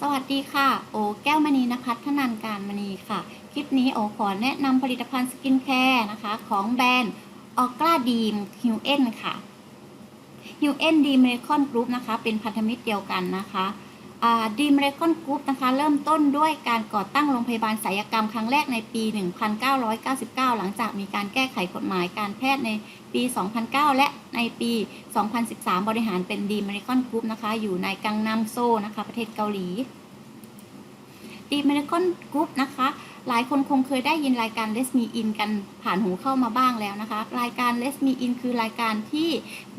สวัสดีค่ะ โอแก้วมณีนภัทรนันการมณีค่ะ คลิปนี้โอขอแนะนำผลิตภัณฑ์สกินแคร์นะคะ ของแบรนด์ออกราดีมฮิวเอ็นค่ะฮิวเอ็นดีเมคอนกรุ๊ปนะคะ เป็นพันธมิตรเดียวกันนะคะ ดีเริคอนกรุ๊ปนะคะ เริ่มต้นด้วยการก่อตั้งโรงพยาบาลศัลยกรรมครั้งแรกในปี 1999 หลังจากมีการแก้ไขกฎหมายการแพทย์ในปี 2009 และในปี 2013 บริหารเป็นดีเริคอนกรุ๊ปนะคะ อยู่ในกังนัมโซนะคะ ประเทศเกาหลีดีเริคอนกรุ๊ปนะคะหลายคนคงเคยได้ยินรายการ Let's Me In กันผ่านหูเข้ามาบ้างแล้วนะคะ รายการ Let's Me In คือรายการที่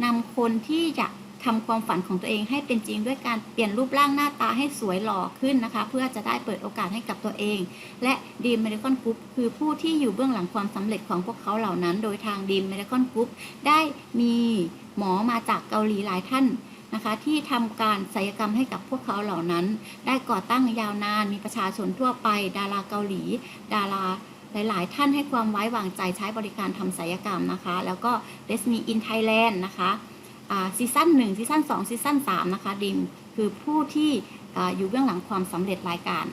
นำคนที่อยาก ทำความฝันของตัวเองให้เป็นจริงด้วยการเปลี่ยนรูปร่างหน้าตาให้สวยหล่อขึ้นนะคะ เพื่อจะได้เปิดโอกาสให้กับตัวเอง และดีมเมริคอนกรุ๊ปคือผู้ที่อยู่เบื้องหลังความสำเร็จของพวกเขาเหล่านั้น โดยทางดีมเมริคอนกรุ๊ปได้มีหมอมาจากเกาหลีหลายท่านนะคะที่ทำการศัลยกรรมให้กับพวกเขาเหล่านั้น ได้ก่อตั้งยาวนานมีประชาชนทั่วไป ดาราเกาหลี ดาราหลาย ๆ ท่านให้ความไว้วางใจใช้บริการทำศัลยกรรมนะคะ แล้วก็ l e s Me in Thailand นะคะ ซีซั่น1ซีซั่น2ซีซั่น3นะคะดิมคือผู้ที่ออยู่เบื้องหลังความสำเร็จรายการ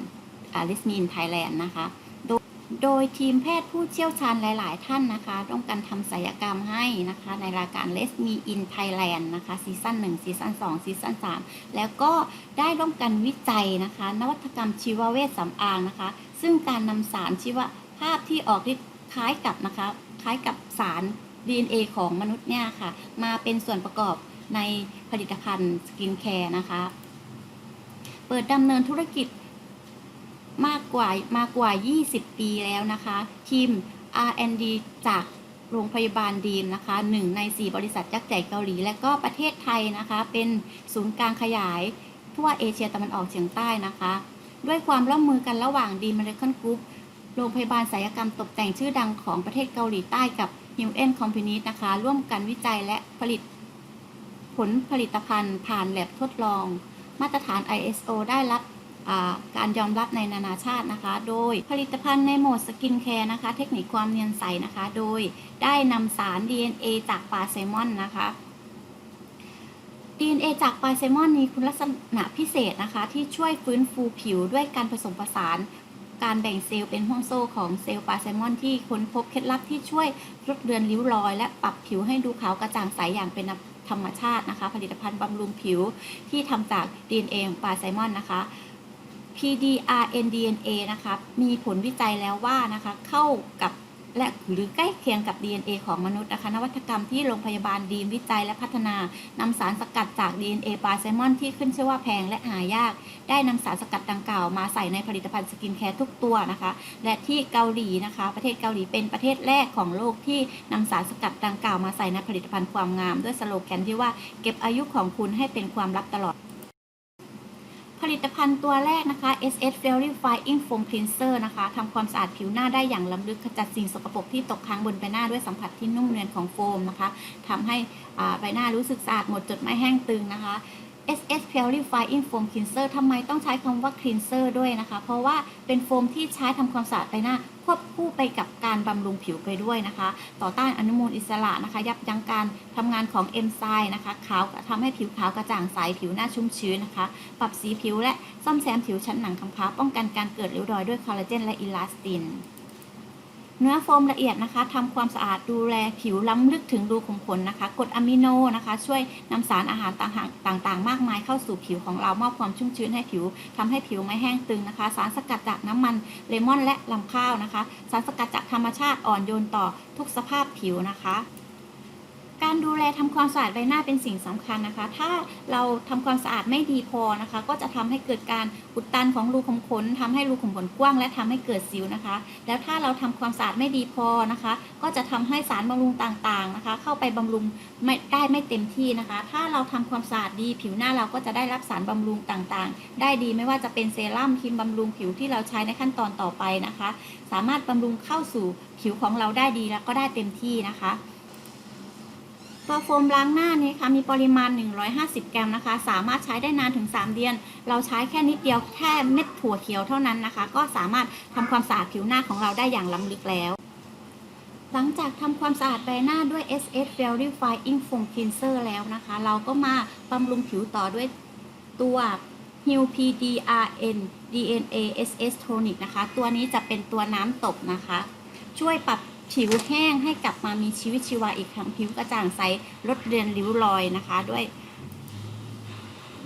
l e s Me in Thailand นะคะโดยโดยทีมแพทย์ผู้เชี่ยวชาญหลาย ๆ ท่านนะคะต้องการทำศัลยกรรมให้นะคะในรายการ Let Me in Thailand นะคะซีซั่น1ซีซั่น2ซีซั่น3แล้วก็ได้ร่วมกันวิจัยนะคะ นวัตกรรมชีวเวชสำอางนะคะ ซึ่งการนำสารชีวภาพที่ออกฤทธิ์คล้ายกับนะคะ คล้ายกับสาร DNA ของมนุษย์เนี่ยค่ะ มาเป็นส่วนประกอบในผลิตภัณฑ์สกินแคร์นะคะ เปิดดำเนินธุรกิจมากกว่ามากกว่า 20 ปีแล้วนะคะ ทีม R&D จากโรงพยาบาลดีมนะคะหนึ่งใน 4 บริษัทยักษ์ใหญ่เกาหลี และก็ประเทศไทยนะคะ เป็นศูนย์กลางขยายทั่วเอเชียตะวันออกเฉียงใต้นะคะ ด้วยความร่วมมือกันระหว่างดีมเมริคันกรุ๊ปโรงพยาบาลศัลยกรรมตกแต่งชื่อดังของประเทศเกาหลีใต้กับ h u m a n Company นะคะ ร่วมกันวิจัยและผลิตผลผลิตภัณฑ์ผ่านแลบทดลอง มาตรฐาน ISO ได้รับการยอมรับในนานาชาตินะคะ โดยผลิตภัณฑ์ในโหมดสกินแคร์นะคะ เทคนิคความเนียนใสนะคะ โดยได้นำสาร DNA จากปลาแซลมอนนะคะ DNA จากปลาแซลมอนมีคุณลักษณะพิเศษนะคะ ที่ช่วยฟื้นฟูผิวด้วยการผสมผสาน การแบ่งเซลล์เป็นห่วงโซ่ของเซลล์ปลาแซลมอนที่ค้นพบเคล็ดลับที่ช่วยลดเลือนริ้วรอย และปรับผิวให้ดูขาวกระจ่างใสอย่างเป็นธรรมชาตินะคะ ผลิตภัณฑ์บำรุงผิวที่ทำจาก DNA ของปลาแซลมอนนะคะ PDRNDNA นะคะ มีผลวิจัยแล้วว่านะคะ เข้ากับ และหรือใกล้เคียงกับ DNA ของมนุษย์นะคะนวัตกรรมที่โรงพยาบาลดีมวิจัยและพัฒนานำสารสกัดจาก DNA ปลาแซลมอนที่ขึ้นชื่อว่าแพงและหายาก ได้นำสารสกัดดังกล่าวมาใส่ในผลิตภัณฑ์สกินแคร์ทุกตัวนะคะ และที่เกาหลีนะคะ ประเทศเกาหลีเป็นประเทศแรกของโลกที่นำสารสกัดดังกล่าวมาใส่ในผลิตภัณฑ์ความงาม ด้วยสโลแกนที่ว่าเก็บอายุของคุณให้เป็นความลับตลอด ผลิตภัณฑ์ตัวแรกนะคะ SS Purifying Foam Cleanser นะคะทำความสะอาดผิวหน้าได้อย่างล้ำลึกขจัดสิ่งสกปรกที่ตกค้างบนใบหน้าด้วยสัมผัสที่นุ่มเนียนของโฟมนะคะทำให้ใบหน้ารู้สึกสะอาดหมดจดไม่แห้งตึงนะคะ SS Purifying Foam Cleanser ทำไมต้องใช้คำว่า cleanser ด้วยนะคะ เพราะว่าเป็นโฟมที่ใช้ทำความสะอาดใบหน้า ควบคู่ไปกับการบำรุงผิวไปด้วยนะคะ ต่อต้านอนุมูลอิสระนะคะ ยับยั้งการทำงานของเอนไซม์นะคะขาวทำให้ผิวขาวกระจ่างใสผิวหน้าชุ่มชื้นนะคะ ปรับสีผิวและซ่อมแซมผิวชั้นหนังคำพ้าป้องกันการเกิดริ้วรอยด้วยคอลลาเจนและอิลาสติน เนื้อโฟมละเอียดนะคะทำความสะอาดดูแลผิวล้ำลึกถึงรูขุมขนนะคะกรดอะมิโนนะคะ ช่วยนำสารอาหารต่างๆ มากมายเข้าสู่ผิวของเรามอบความชุ่มชื้นให้ผิวทำให้ผิวไม่แห้งตึงนะคะ สารสกัดจากน้ำมันเลมอนและลำข้าวนะคะ สารสกัดจากธรรมชาติอ่อนโยนต่อทุกสภาพผิวนะคะ การดูแลทำความสะอาดใบหน้าเป็นสิ่งสำคัญนะคะ ถ้าเราทำความสะอาดไม่ดีพอนะคะ ก็จะทำให้เกิดการอุดตันของรูขุมขนทำให้รูขุมขนกว้าง และทำให้เกิดสิวนะคะ แล้วถ้าเราทำความสะอาดไม่ดีพอนะคะ ก็จะทำให้สารบำรุงต่างๆนะคะ เข้าไปบำรุงไม่ได้ไม่เต็มที่นะคะ ถ้าเราทำความสะอาดดีผิวหน้าเราก็จะได้รับสารบำรุงต่างๆ ได้ดีไม่ว่าจะเป็นเซรั่มครีมบำรุงผิวที่เราใช้ในขั้นตอนต่อไปนะคะ สามารถบำรุงเข้าสู่ผิวของเราได้ดีแล้วก็ได้เต็มที่นะคะ ตัวโฟมล้างหน้านี้ค่ะมีปริมาณ 150 กรัมนะคะ สามารถใช้ได้นานถึง 3 เดือน เราใช้แค่นิดเดียวแค่เม็ดถั่วเขียวเท่านั้นนะคะ ก็สามารถทำความสะอาดผิวหน้าของเราได้อย่างล้ำลึกแล้ว หลังจากทำความสะอาดใบหน้าด้วย SS Purifying Foam Cleanser แล้วนะคะ เราก็มาบำรุงผิวต่อด้วยตัว Heal PDRN DNA SS Tonic นะคะ ตัวนี้จะเป็นตัวน้ำตบนะคะ ช่วยปรับ ผิวแห้งให้กลับมามีชีวิตชีวาอีกครั้งผิวกระจ่างใสลดเรือนริ้วรอยนะคะ ด้วย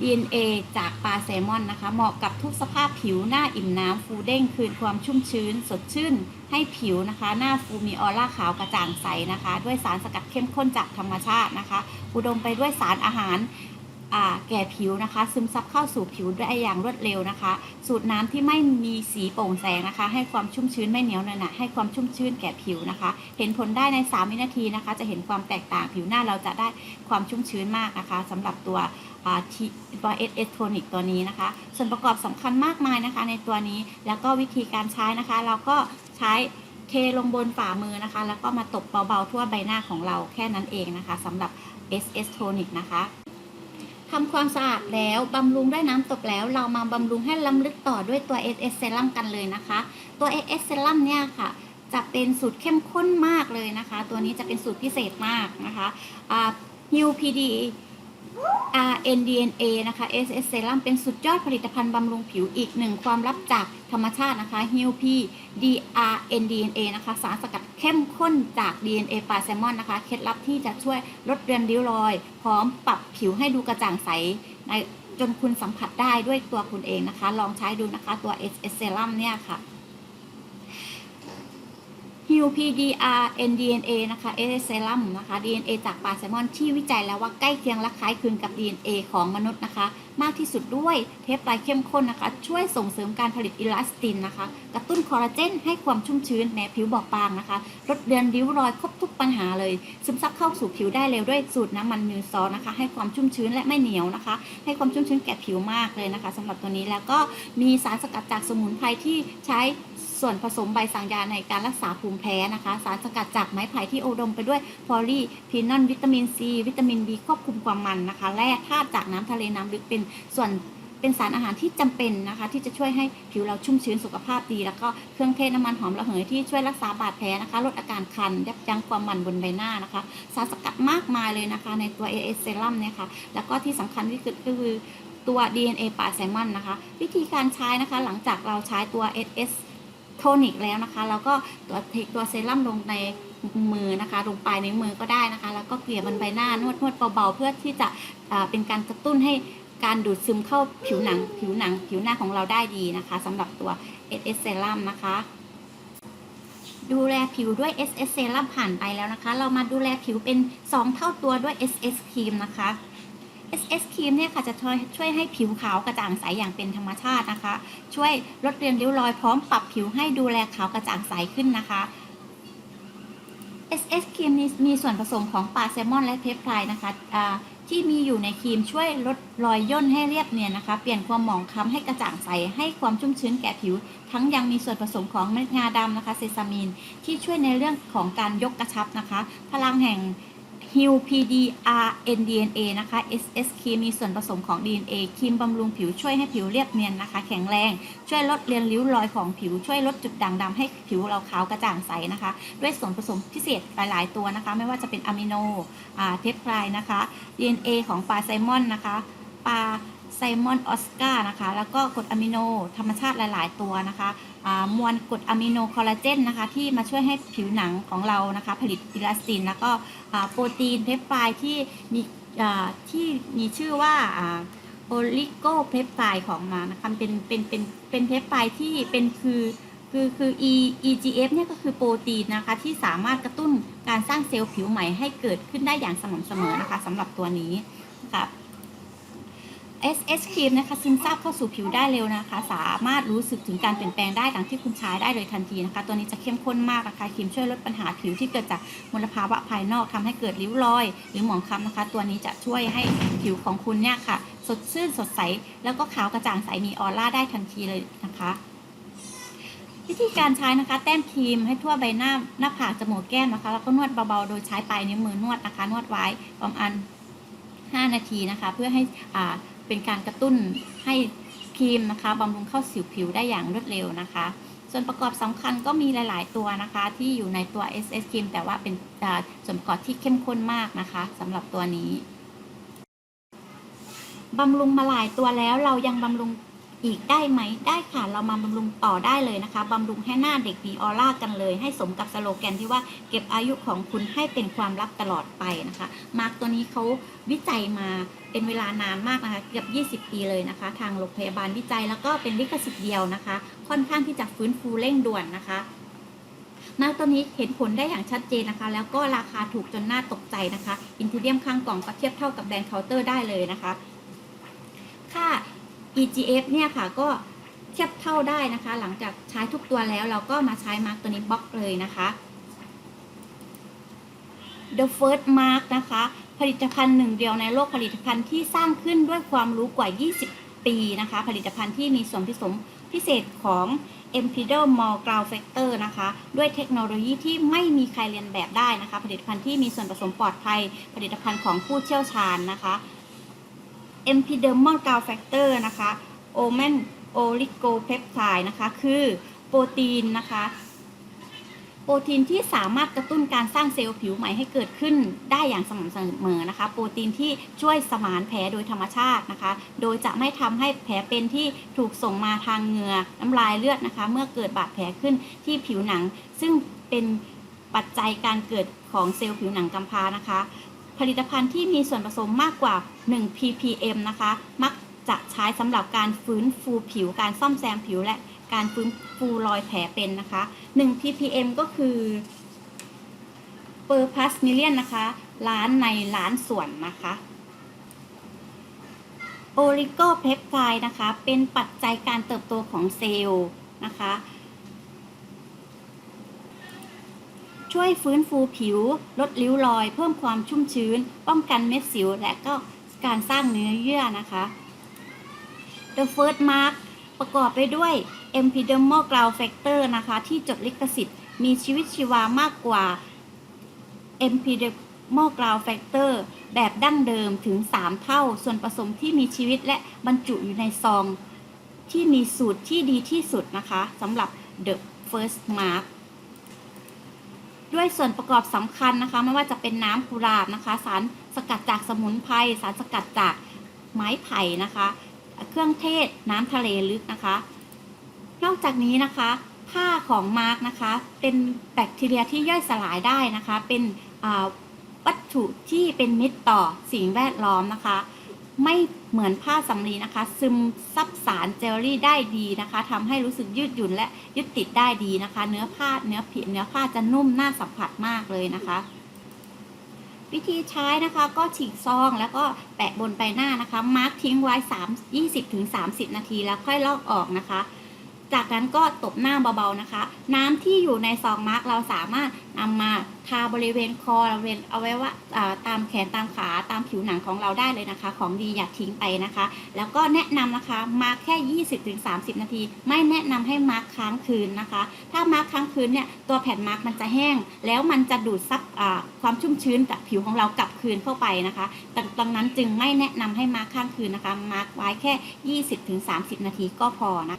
DNA จากปลาแซลมอนนะคะ เหมาะกับทุกสภาพผิวหน้าอิ่มน้ำฟูเด้งคืนความชุ่มชื้น สดชื่น ให้ผิวนะคะ หน้าฟูมีออร่าขาวกระจ่างใสนะคะ ด้วยสารสกัดเข้มข้นจากธรรมชาตินะคะ อุดมไปด้วยสารอาหาร แก่ผิวนะคะ ซึมซับเข้าสู่ผิวได้อย่างรวดเร็วนะคะ สูตรน้ำที่ไม่มีสีโปร่งแสงนะคะ ให้ความชุ่มชื้นไม่เหนียวหนะให้ความชุ่มชื้นแก่ผิวนะคะ เห็นผลได้ใน 3 วินาทีนะคะ จะเห็นความแตกต่างผิวหน้าเราจะได้ความชุ่มชื้นมากนะคะสำหรับตัวอ่าที่ตัว SS Tonic ตัวนี้นะคะ ส่วนประกอบสำคัญมากมายนะคะ ในตัวนี้แล้วก็วิธีการใช้นะคะ เราก็ใช้เทลงบนฝ่ามือนะคะ แล้วก็มาตบเบาๆทั่วใบหน้าของเราแค่นั้นเองนะคะสำหรับ SS Tonic นะคะ ทำความสะอาดแล้วบำรุงด้วยน้ำตบแล้ว เรามาบำรุงให้ล้ำลึกต่อด้วยตัว SS Serum กันเลยนะคะ ตัว SS Serum เนี่ยค่ะ จะเป็นสูตรเข้มข้นมากเลยนะคะ ตัวนี้จะเป็นสูตรพิเศษมากนะคะอ่า UPD RNDNA นะคะ SS Serum เป็นสุดยอดผลิตภัณฑ์บำรุงผิวอีกหนึ่งความลับจากธรรมชาตินะคะ h e l P DRNDNA นะคะ สารสกัดเข้มข้นจาก DNA ปลาแซลมอนนะคะ เคล็ดลับที่จะช่วยลดเรือนริ้วรอย พร้อมปรับผิวให้ดูกระจ่างใสในจนคุณสัมผัสได้ด้วยตัวคุณเองนะคะ ลองใช้ดูนะคะตัว SS Serum เนี่ยค่ะ Heal PDR NDNA นะคะ SS Serum นะคะ DNA จากปลาแซลมอนที่วิจัยแล้วว่าใกล้เคียงและคล้ายคลึงกับ DNA ของมนุษย์นะคะ มากที่สุดด้วยเทปไลน์เข้มข้นนะคะ ช่วยส่งเสริมการผลิตอิลาสตินนะคะ กระตุ้นคอลลาเจนให้ความชุ่มชื้นแม้ผิวบอบบางนะคะ ลดเดือนริ้วรอยครบทุกปัญหาเลย ซึมซับเข้าสู่ผิวได้เร็วด้วยสูตรน้ำมันมิวซอลนะคะ ให้ความชุ่มชื้นและไม่เหนียวนะคะ ให้ความชุ่มชื้นแก่ผิวมากเลยนะคะสำหรับตัวนี้แล้วก็มีสารสกัดจากสมุนไพรที่ใช้ ส่วนผสมใบสังยาในการรักษาภูมิแพ้นะคะ สารสกัดจากไม้ไผ่ที่อุดมไปด้วยพอลีฟีนอลวิตามินซี วิตามิน B ควบคุมความมันนะคะแร่ธาตุจากน้ำทะเลน้ำลึกเป็นส่วนเป็นสารอาหารที่จำเป็นนะคะ ที่จะช่วยให้ผิวเราชุ่มชื้นสุขภาพดี แล้วก็เครื่องเทศน้ำมันหอมระเหยที่ช่วยรักษาบาดแผลนะคะ ลดอาการคันยับยั้งความมันบนใบหน้านะคะ สารสกัดมากมายเลยนะคะ ในตัว AS Serum เนี่ยค่ะแล้วก็ที่สำคัญที่สุดก็คือตัว DNA ปลาแซลมอนนะคะ วิธีการใช้นะคะหลังจากเราใช้ตัว SS โทนิกแล้วนะคะ แล้วก็ตัวเทตัวเซรั่มลงในมือนะคะ ลงปลายในวมือก็ได้นะคะ แล้วก็เกลี่ยบนใบหน้านวดนวดเบาๆ เพื่อที่จะเป็นการกระตุ้นให้การดูดซึมเข้าผิวหนัง ผิวหนัง ผิวหน้าของเราได้ดีนะคะสำหรับตัว SS Serum นะคะ ดูแลผิวด้วย SS Serum ผ่านไปแล้วนะคะ เรามาดูแลผิวเป็น 2 เท่าตัวด้วย SS Cream นะคะ SS Cream เนี่ยค่ะจะช่วยช่วยให้ผิวขาวกระจ่างใสอย่างเป็นธรรมชาตินะคะ ช่วยลดเรียนริ้วรอยพร้อมปรับผิวให้ดูแลขาวกระจ่างใสขึ้นนะคะ SS ครีมมีมีส่วนผสมของปลาแซลมอนและเพปไทด์นะคะที่มีอยู่ในครีมช่วยลดรอยย่นให้เรียบเนียนนะคะ เปลี่ยนความหมองคล้ำให้กระจ่างใส ให้ความชุ่มชื้นแก่ผิว ทั้งยังมีส่วนผสมของเม็ดงาดำนะคะ เซซามีนที่ช่วยในเรื่องของการยกกระชับนะคะ พลังแห่ง Heal PDR NDNA นะคะ SS ครีมมีส่วนผสมของ DNA ครีมบำรุงผิวช่วยให้ผิวเรียบเนียนนะคะ แข็งแรง ช่วยลดเรียนริ้วรอยของผิว ช่วยลดจุดด่างดำให้ผิวเราขาวกระจ่างใสนะคะ ด้วยส่วนผสมพิเศษหลาย ๆ ตัวนะคะ ไม่ว่าจะเป็นอะมิโนอ่าเทปไพรนะคะ DNA ของปลาไซมอนนะคะปลา ไซมอนออสการ์นะคะ แล้วก็กรดอะมิโนธรรมชาติหลาย ๆ ตัวนะคะมวลกรดอะมิโนคอลลาเจนนะคะ ที่มาช่วยให้ผิวหนังของเรานะคะ ผลิตอิลาสติน แล้วก็โปรตีนเพปไทด์ที่มีที่มีชื่อว่าโอลิโกเพปไทด์ของมานะคะเป็นเป็นเป็นเป็นเพปไทด์ที่เป็นคือคือคือ E EGF เนี่ยก็คือโปรตีนนะคะ ที่สามารถกระตุ้นการสร้างเซลล์ผิวใหม่ให้เกิดขึ้นได้อย่างสม่ำเสมอนะคะสำหรับตัวนี้นะคะ SS ครีมนะคะซึมซาบเข้าสู่ผิวได้เร็วนะคะ สามารถรู้สึกถึงการเปลี่ยนแปลงได้หลังที่คุณใช้ได้เลยทันทีนะคะ ตัวนี้จะเข้มข้นมากนะคะครีมช่วยลดปัญหาผิวที่เกิดจากมลภาวะภายนอกทำให้เกิดริ้วรอย หรือหมองคล้ำนะคะ ตัวนี้จะช่วยให้ผิวของคุณเนี่ยค่ะ สดชื่นสดใส แล้วก็ขาวกระจ่างใสมีออร่าได้ทันทีเลยนะคะวิธีการใช้นะคะแต้มครีมให้ทั่วใบหน้าหน้าผากจมูกแก้มนะคะ แล้วก็นวดเบาๆ โดยใช้ปลายนิ้วมือนวดนะคะนวดไว้ประมาณ5นาทีนะคะ เพื่อให้อ่า เป็นการกระตุ้นให้ครีมนะคะบำรุงเข้าสิวผิวได้อย่างรวดเร็วนะคะ ส่วนประกอบสำคัญก็มีหลาย ๆ ตัวนะคะ ที่อยู่ในตัว SS ครีมแต่ว่าเป็นส่วนประกอบที่เข้มข้นมากนะคะสำหรับตัวนี้บำรุงมาหลายตัวแล้วเรายังบำรุง อีกได้ไหมได้ค่ะเรามาบำรุงต่อได้เลยนะคะบำรุงให้หน้าเด็กมีออร่ากันเลย ให้สมกับสโลแกนที่ว่าเก็บอายุของคุณให้เป็นความลับตลอดไปนะคะ มาร์กตัวนี้เขาวิจัยมาเป็นเวลานานมากนะคะเกือบ20 ปีเลยนะคะ ทางโรงพยาบาลวิจัยแล้วก็เป็นลิขสิทธิ์เดียวนะคะ ค่อนข้างที่จะฟื้นฟูเร่งด่วนนะคะมาร์กตัวนี้เห็นผลได้อย่างชัดเจนนะคะ แล้วก็ราคาถูกจนน่าตกใจนะคะ อินทิเดียมข้างกล่องก็เทียบเท่ากับแบรนด์เคาน์เตอร์ได้เลยนะคะ ค่า EGF เนี่ยค่ะก็เทียบเท่าได้นะคะ หลังจากใช้ทุกตัวแล้วเราก็มาใช้มาร์กตัวนี้บล็อกเลยนะคะ The First Mark นะคะ ผลิตภัณฑ์หนึ่งเดียวในโลกผลิตภัณฑ์ที่สร้างขึ้นด้วยความรู้กว่า 20 ปีนะคะ ผลิตภัณฑ์ที่มีส่วนผสมพิเศษของ e m p i d o m o g r o u n Factor นะคะ ด้วยเทคโนโลยีที่ไม่มีใครเรียนแบบได้นะคะ ผลิตภัณฑ์ที่มีส่วนผสมปลอดภัย ผลิตภัณฑ์ของผู้เชี่ยวชาญนะคะ epidermal g r o u n Factor นะคะ o m e n Oligopeptide นะคะ คือโปรตีนนะคะ โปรตีนที่สามารถกระตุ้นการสร้างเซลล์ผิวใหม่ให้เกิดขึ้นได้อย่างสม่ำเสมอนะคะ โปรตีนที่ช่วยสมานแผลโดยธรรมชาตินะคะ โดยจะไม่ทำให้แผลเป็นที่ถูกส่งมาทางเหงื่อน้ำลายเลือดนะคะ เมื่อเกิดบาดแผลขึ้นที่ผิวหนัง ซึ่งเป็นปัจจัยการเกิดของเซลล์ผิวหนังกำพร้านะคะ ผลิตภัณฑ์ที่มีส่วนผสมมากกว่า 1 ppm นะคะ มักจะใช้สำหรับการฟื้นฟูผิว การซ่อมแซมผิวและการฟื้นฟูรอยแผลเป็นนะคะ 1 ppm ก็คือ per plus million นะคะล้านในล้านส่วนนะคะโอลิโกเพปไทด์นะคะ เป็นปัจจัยการเติบโตของเซลล์นะคะ ช่วยฟื้นฟูผิว ลดริ้วรอย เพิ่มความชุ่มชื้น ป้องกันเม็ดสิว และก็การสร้างเนื้อเยื่อนะคะ The First Mark ประกอบไปด้วย Epidermal Glow Factor นะคะ ที่จดลิขสิทธิ์ มีชีวิตชีวามากกว่า Epidermal Glow Factor แบบดั้งเดิมถึง 3 เท่า ส่วนผสมที่มีชีวิตและบรรจุอยู่ในซอง ที่มีสูตรที่ดีที่สุดนะคะสำหรับ The First Mark ด้วยส่วนประกอบสำคัญนะคะ ไม่ว่าจะเป็นน้ำกุหลาบนะคะ สารสกัดจากสมุนไพรสารสกัดจากไม้ไผ่นะคะ เครื่องเทศน้ำทะเลลึกนะคะ นอกจากนี้นะคะผ้าของมาร์กนะคะ เป็นแบคทีเรียที่ย่อยสลายได้นะคะ เป็นวัตถุที่เป็นมิตรต่อสิ่งแวดล้อมนะคะ ไม่ เหมือนผ้าสำลีนะคะ ซึมซับสารเจลลี่ได้ดีนะคะทำให้รู้สึกยืดหยุ่นและยึดติดได้ดีนะคะ เนื้อผ้าเนื้อผิวเนื้อผ้าจะนุ่มน่าสัมผัสมากเลยนะคะวิธีใช้นะคะก็ฉีกซองแล้วก็แปะบนใบหน้านะคะ มาร์กทิ้งไว้ 3 20ถึง30 นาทีแล้วค่อยลอกออกนะคะ จากนั้นก็ตบหน้าเบาๆนะคะ น้ำที่อยู่ในซองมาร์กเราสามารถนำมาทาบริเวณคอบริเวณเอาไว้ว่าตามแขนตามขาตามผิวหนังของเราได้เลยนะคะ ของดีอย่าทิ้งไปนะคะ แล้วก็แนะนำนะคะมาร์กแค่ 20-30 นาที ไม่แนะนำให้มาร์กค้างคืนนะคะ ถ้ามาร์กค้างคืนเนี่ยตัวแผ่นมาร์กมันจะแห้ง แล้วมันจะดูดซับความชุ่มชื้นจากผิวของเรากลับคืนเข้าไปนะคะดังดังนั้นจึงไม่แนะนำให้มาร์กค้างคืนนะคะมาร์กไว้แค่ 20-30 นาทีก็พอนะ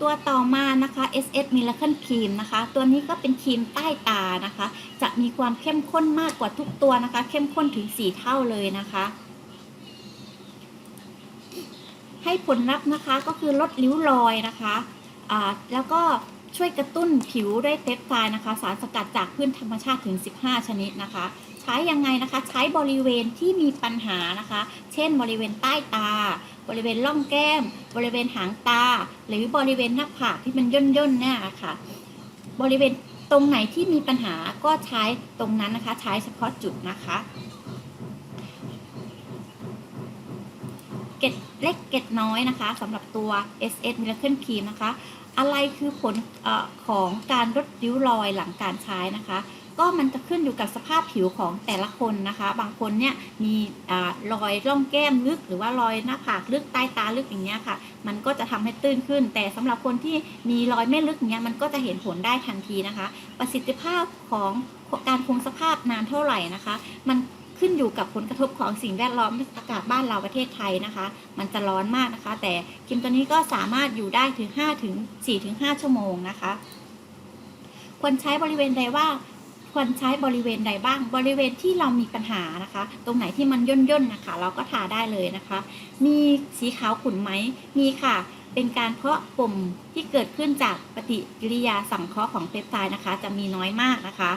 ตัวต่อมานะคะ SS Miracle Cream นะคะ ตัวนี้ก็เป็นครีมใต้ตานะคะ จะมีความเข้มข้นมากกว่าทุกตัวนะคะ เข้มข้นถึง 4 เท่าเลยนะคะ ให้ผลลัพธ์นะคะก็คือลดริ้วรอยนะคะอ่าแล้วก็ช่วยกระตุ้นผิวด้วยเปปไทด์นะคะ สารสกัดจากพืชธรรมชาติถึง 15 ชนิดนะคะ ช้ยังไงนะคะ ใช้บริเวณที่มีปัญหานะคะ เช่น บริเวณใต้ตา บริเวณร่องแก้ม บริเวณหางตา หรือบริเวณหน้าผากที่มันย่นย่นๆเนี่ยค่ะ บริเวณตรงไหนที่มีปัญหาก็ใช้ตรงนั้นนะคะ ใช้เฉพาะจุดนะคะเกร็ดเล็กเกร็ดน้อยนะคะสำหรับตัว SS Miracle Cream นะคะ อะไรคือผลอของการลดริ้วรอยหลังการใช้นะคะ ก็มันจะขึ้นอยู่กับสภาพผิวของแต่ละคนนะคะ บางคนเนี่ยมีอรอยร่องแก้มลึก หรือว่ารอยหน้าผากลึกใต้ตาลึกอย่างเงี้ยค่ะ มันก็จะทำให้ตื้นขึ้น แต่สำหรับคนที่มีรอยไม่ลึกเงี้ยมันก็จะเห็นผลได้ทันทีนะคะ ประสิทธิภาพของการคงสภาพนานเท่าไหร่นะคะ มันขึ้นอยู่กับผลกระทบของสิ่งแวดล้อมอากาศบ้านเราประเทศไทยนะคะ มันจะร้อนมากนะคะ แต่ครีมตัวนี้ก็สามารถอยู่ได้ถึง5ถึง4ถึง5ชั่วโมงนะคะควรใช้บริเวณใดว่า ควรใช้บริเวณใดบ้าง บริเวณที่เรามีปัญหานะคะ ตรงไหนที่มันย่นย่นนะคะ เราก็ทาได้เลยนะคะ มีสีขาวขุ่นไหมมีค่ะ เป็นการเพราะปุ่มที่เกิดขึ้นจากปฏิกิริยาสังเคราะห์ของเปปไทด์นะคะ จะมีน้อยมากนะคะ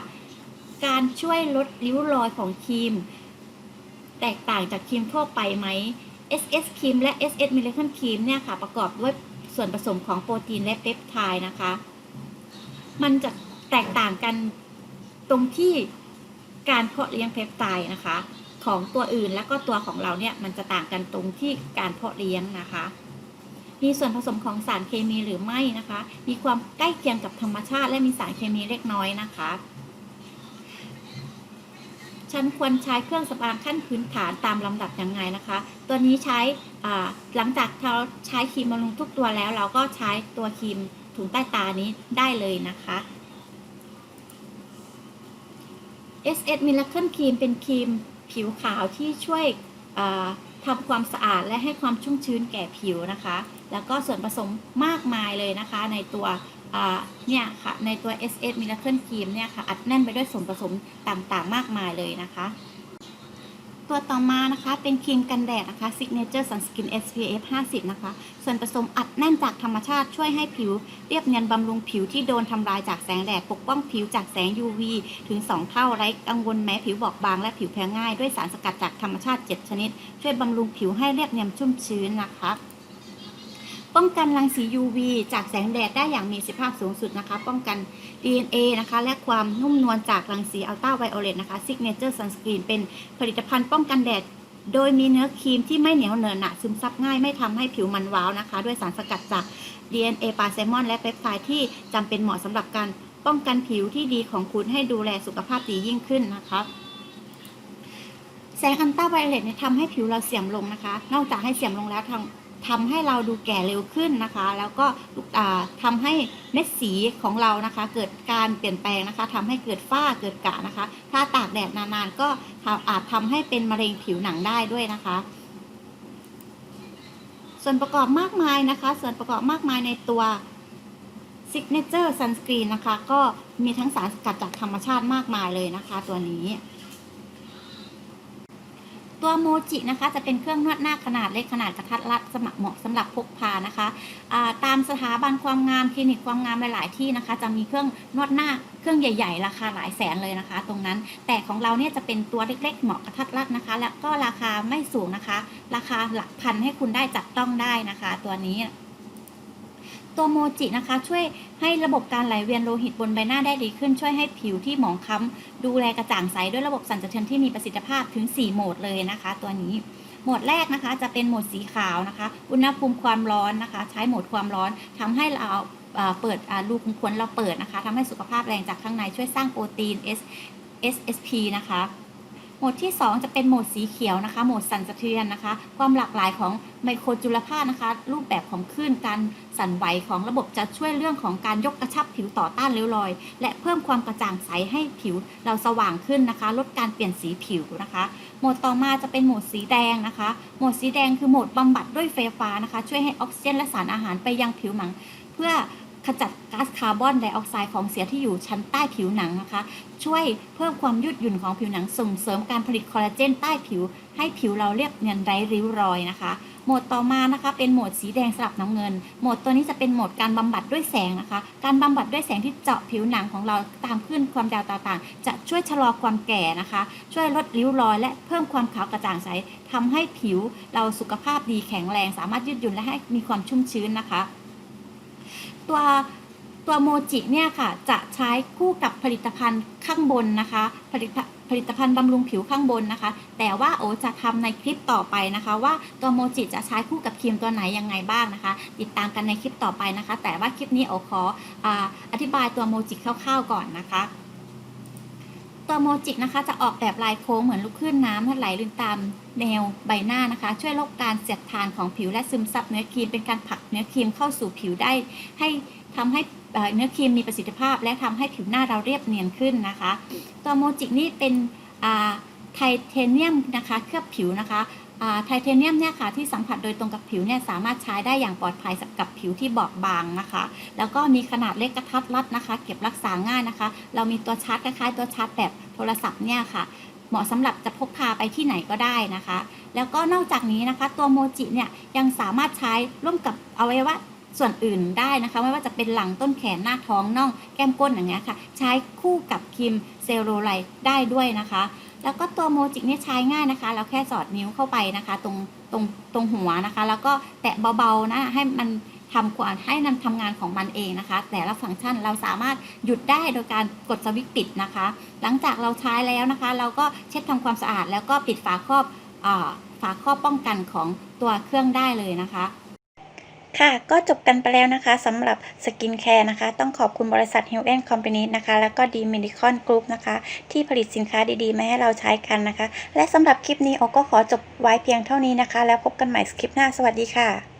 การช่วยลดริ้วรอยของครีม แตกต่างจากครีมทั่วไปไหม SS ครีมและ SS Miracle ครีมเนี่ยค่ะ ประกอบด้วยส่วนผสมของโปรตีนและเปปไทด์นะคะ มันจะแตกต่างกัน ตรงที่การเพาะเลี้ยงเพปไทด์นะคะ ของตัวอื่นแล้วก็ตัวของเราเนี่ยมันจะต่างกันตรงที่การเพาะเลี้ยงนะคะ มีส่วนผสมของสารเคมีหรือไม่นะคะ มีความใกล้เคียงกับธรรมชาติ และมีสารเคมีเล็กน้อยนะคะฉันควรใช้เครื่องสำอางขั้นพื้นฐานตามลำดับยังไงนะคะ ตัวนี้ใช้หลังจากเราใช้ครีมบำรุงทุกตัวแล้ว เราก็ใช้ตัวครีมถุงใต้ตานี้ได้เลยนะคะ SS Miracle Cream เป็นครีมผิวขาวที่ช่วยทำความสะอาดและให้ความชุ่มชื้นแก่ผิวนะคะ แล้วก็ส่วนผสมมากมายเลยนะคะ ในตัวเนี่ยค่ะ ในตัว SS Miracle Cream เนี่ยค่ะ อัดแน่นไปด้วยส่วนผสมต่างๆ มากมายเลยนะคะ ตัวต่อมานะคะเป็นครีมกันแดดนะคะ Signature Sunskin SPF 50 นะคะ ส่วนผสมอัดแน่นจากธรรมชาติช่วยให้ผิว เรียบเนียนบำรุงผิวที่โดนทำลายจากแสงแดด ปกป้องผิวจากแสง UV ถึง 2 เท่าไร้กังวลแม้ผิวบอบบางและผิวแพ้ง่าย ด้วยสารสกัดจากธรรมชาติ 7 ชนิด ช่วยบำรุงผิวให้เรียบเนียนชุ่มชื้นนะคะ ป้องกันรังสี UV จากแสงแดดได้อย่างมีประสิทธิภาพสูงสุดนะคะ ป้องกัน DNA นะคะ และความนุ่มนวลจากรังสีอัลตราไวโอเลตนะคะ Signature Sunscreen เป็นผลิตภัณฑ์ป้องกันแดด โดยมีเนื้อครีมที่ไม่เหนียวเหนอะหนะซึมซับง่ายไม่ทำให้ผิวมันว้าวนะคะ ด้วยสารสกัดจาก DNA ปลาแซลมอน และเปปไทด์ที่จำเป็นเหมาะสำหรับการป้องกันผิวที่ดีของคุณให้ดูแลสุขภาพดียิ่งขึ้นนะคะแสงอัลตราไวโอเลตเนี่ยทำให้ผิวเราเสื่อมลงนะคะ นอกจากให้เสื่อมลงแล้วทำ ทำให้เราดูแก่เร็วขึ้นนะคะ แล้วก็อ่าทำให้เม็ดสีของเรานะคะ เกิดการเปลี่ยนแปลงนะคะทำให้เกิดฝ้าเกิดกระนะคะ ถ้าตากแดดนานๆก็อาจทำให้เป็นมะเร็งผิวหนังได้ด้วยนะคะส่วนประกอบมากมายนะคะ ส่วนประกอบมากมายในตัว Signature Sunscreen นะคะ ก็มีทั้งสารสกัดจากธรรมชาติมากมายเลยนะคะ ตัวนี้ ตัวโมจินะคะจะเป็นเครื่องนวดหน้าขนาดเล็กขนาดกระทัดรัดสมัครเหมาะสำหรับพกพานะคะตามสถาบันความงามคลินิกความงามหลาย ๆ ที่นะคะ จะมีเครื่องนวดหน้าเครื่องใหญ่ ๆ ราคาหลายแสนเลยนะคะ ตรงนั้น แต่ของเราเนี่ยจะเป็นตัวเล็ก ๆ เหมาะกระทัดรัดนะคะ และก็ราคาไม่สูงนะคะ ราคาหลักพันให้คุณได้จับต้องได้นะคะ ตัวนี้ ตัวโมจินะคะช่วยให้ระบบการไหลเวียนโลหิตบนใบหน้าได้ดีขึ้น ช่วยให้ผิวที่หมองคล้ำดูแลกระจ่างใสด้วยระบบสั่นสะเทือนที่มีประสิทธิภาพถึง 4 โหมดเลยนะคะ ตัวนี้โหมดแรกนะคะจะเป็นโหมดสีขาวนะคะ อุณหภูมิความร้อนนะคะ ใช้โหมดความร้อนทำให้เราเปิดรูขุมขนเราเปิดนะคะทำให้สุขภาพแรงจากข้างในช่วยสร้างโปรตีน S SSP นะคะ หมดที่ 2 จะเป็นโหมดสีเขียวนะคะ โหมดสั่นสะเทือนนะคะ ความหลากหลายของไมโครจุลภาคนะคะ รูปแบบของคลื่นการสั่นไหวของระบบจะช่วยเรื่องของการยกกระชับผิวต่อต้านริ้วรอย และเพิ่มความกระจ่างใสให้ผิวเราสว่างขึ้นนะคะ ลดการเปลี่ยนสีผิวนะคะ โหมดต่อมาจะเป็นโหมดสีแดงนะคะ โหมดสีแดงคือโหมดบำบัดด้วยไฟฟ้านะคะ ช่วยให้ออกซิเจนและสารอาหารไปยังผิวหนัง เพื่อ ขจัดก๊าซคาร์บอนไดออกไซด์ของเสียที่อยู่ชั้นใต้ผิวหนังนะคะ ช่วยเพิ่มความยืดหยุ่นของผิวหนังส่งเสริมการผลิตคอลลาเจนใต้ผิว ให้ผิวเราเรียบเนียนไร้ริ้วรอยนะคะ โหมดต่อมานะคะเป็นโหมดสีแดงสลับน้ำเงิน โหมดตัวนี้จะเป็นโหมดการบำบัดด้วยแสงนะคะ การบำบัดด้วยแสงที่เจาะผิวหนังของเราตามขึ้นความยาวต่างๆ จะช่วยชะลอความแก่นะคะ ช่วยลดริ้วรอย และเพิ่มความขาวกระจ่างใสทำให้ผิวเราสุขภาพดีแข็งแรง สามารถยืดหยุ่นและให้มีความชุ่มชื้นนะคะ ตัวตัวโมจิเนี่ยค่ะจะใช้คู่กับผลิตภัณฑ์ข้างบนนะคะ ผลิตผลิตภัณฑ์บำรุงผิวข้างบนนะคะ แต่ว่าโอจะทำในคลิปต่อไปนะคะ ว่าตัวโมจิจะใช้คู่กับครีมตัวไหนยังไงบ้างนะคะ ติดตามกันในคลิปต่อไปนะคะ แต่ว่าคลิปนี้โอขอออธิบายตัวโมจิคร่าวๆก่อนนะคะ ตัวโมจินะคะจะออกแบบลายโค้งเหมือนลูกคลื่นน้ำที่ไหลลื่นตามแนวใบหน้านะคะ ช่วยลดการเสียดทานของผิวและซึมซับเนื้อครีมเป็นการผลักเนื้อครีมเข้าสู่ผิวได้ ให้ทำให้เนื้อครีมมีประสิทธิภาพ และทำให้ผิวหน้าเราเรียบเนียนขึ้นนะคะ ตัวโมจินี่เป็นไทเทเนียมนะคะ เคลือบผิวนะคะ ไทเทเนียมเนี่ยค่ะที่สัมผัสโดยตรงกับผิวเนี่ยสามารถใช้ได้อย่างปลอดภัยกับผิวที่บอบบางนะคะ แล้วก็มีขนาดเล็กกระทัดรัดนะคะ เก็บรักษาง่ายนะคะ เรามีตัวชาร์จคล้ายๆตัวชาร์จแบบโทรศัพท์เนี่ยค่ะ เหมาะสำหรับจะพกพาไปที่ไหนก็ได้นะคะ แล้วก็นอกจากนี้นะคะ ตัวโมจิเนี่ยยังสามารถใช้ร่วมกับอวัยวะส่วนอื่นได้นะคะ ไม่ว่าจะเป็นหลังต้นแขนหน้าท้องน่องแก้มก้นอย่างเงี้ยค่ะ ใช้คู่กับครีมเซลลูไลท์ได้ด้วยนะคะ แล้วก็ตัวโมจิเนี่ยใช้ง่ายนะคะ เราแค่สอดนิ้วเข้าไปนะคะ ตรงตรงตรงหัวนะคะ แล้วก็แตะเบาๆนะให้มันทำควาให้นำทำงานของมันเองนะคะ แต่ละฟังก์ชันเราสามารถหยุดได้โดยการกดสวิตช์ปิดนะคะ หลังจากเราใช้แล้วนะคะ เราก็เช็ดทำความสะอาด แล้วก็ปิดฝาครอบอฝาครอบป้องกันของตัวเครื่องได้เลยนะคะ ค่ะก็จบกันไปแล้วนะคะสำหรับสกินแคร์นะคะ ต้องขอบคุณบริษัท h i l l and Company นะคะ แล้วก็ดีมินิคอนกรุ๊ปนะคะ ที่ผลิตสินค้าดีๆ มาให้เราใช้กันนะคะ และสำหรับคลิปนี้โอก็ขอจบไว้เพียงเท่านี้นะคะ แล้วพบกันใหม่คลิปหน้าสวัสดีค่ะ